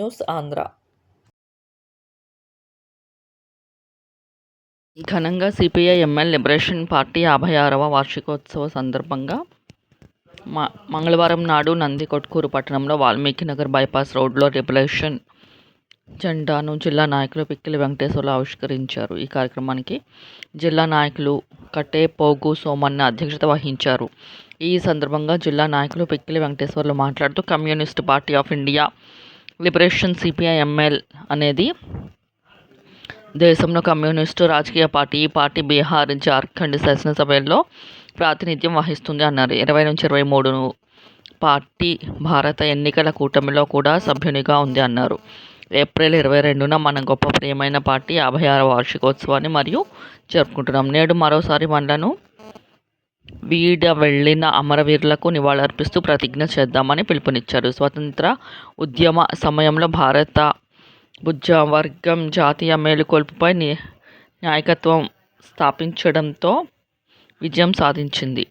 News Andhra ఘనంగా CPI ML liberation party యాభై ఆరవ వార్షికోత్సవ సందర్భంగా మ మంగళవారం నాడు నంది కొట్కూరు పట్టణంలో వాల్మీకి నగర్ బైపాస్ రోడ్లో లిబరేషన్ జెండాను జిల్లా నాయకులు పిక్కిలి వెంకటేశ్వర్లు ఆవిష్కరించారు. ఈ కార్యక్రమానికి జిల్లా నాయకులు కట్టే పోగు సోమన్న అధ్యక్షత వహించారు. ఈ సందర్భంగా జిల్లా నాయకులు పిక్కిలి వెంకటేశ్వర్లు మాట్లాడుతూ communist party of India liberation CPIML అనేది దేశంలో కమ్యూనిస్టు రాజకీయ పార్టీ ఈ పార్టీ బీహార్ జార్ఖండ్ శాసనసభల్లో ప్రాతినిధ్యం వహిస్తుంది అన్నారు. ఇరవై నుంచి ఇరవై మూడు పార్టీ భారత ఎన్నికల కూటమిలో కూడా సభ్యునిగా ఉంది అన్నారు. ఏప్రిల్ ఇరవై రెండున మన గొప్ప ప్రియమైన పార్టీ యాభై ఆరు వార్షికోత్సవాన్ని మరియు జరుపుకుంటున్నాం. నేడు మరోసారి మనలను వీడ వెళ్ళిన అమరవీరులకు నివాళులర్పిస్తూ ప్రతిజ్ఞ చేద్దామని పిలుపునిచ్చారు. స్వతంత్ర ఉద్యమ సమయంలో భారత బుజ్జవర్గం జాతీయ మేలుకొల్పుపై న్యాయకత్వం నాయకత్వం స్థాపించడంతో విజయం సాధించింది.